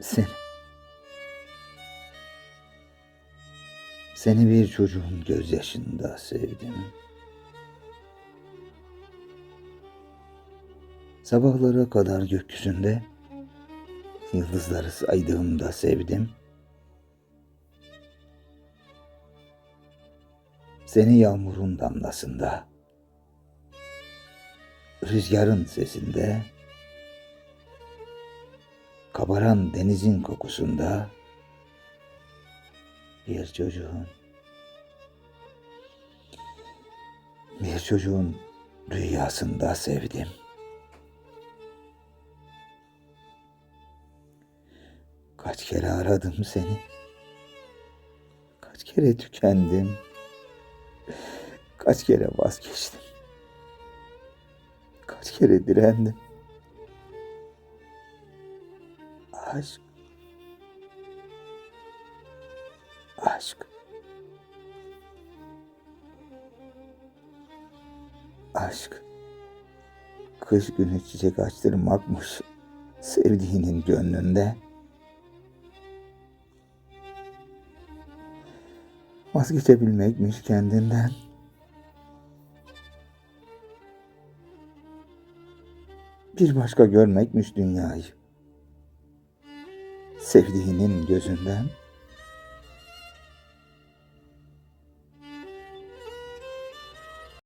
Seni. Seni bir çocuğun gözyaşında sevdim. Sabahlara kadar gökyüzünde yıldızları saydığımda sevdim. Seni yağmurun damlasında, rüzgarın sesinde, kabaran denizin kokusunda bir çocuğun bir çocuğun rüyasında sevdim. Kaç kere aradım seni. Kaç kere tükendim. Kaç kere vazgeçtim. Kaç kere direndim. Aşk. Aşk. Aşk. Kış günü çiçek açtırmakmış sevdiğinin gönlünde. Vazgeçebilmekmiş kendinden. Bir başka görmekmiş dünyayı. Sevdiğinin gözünden.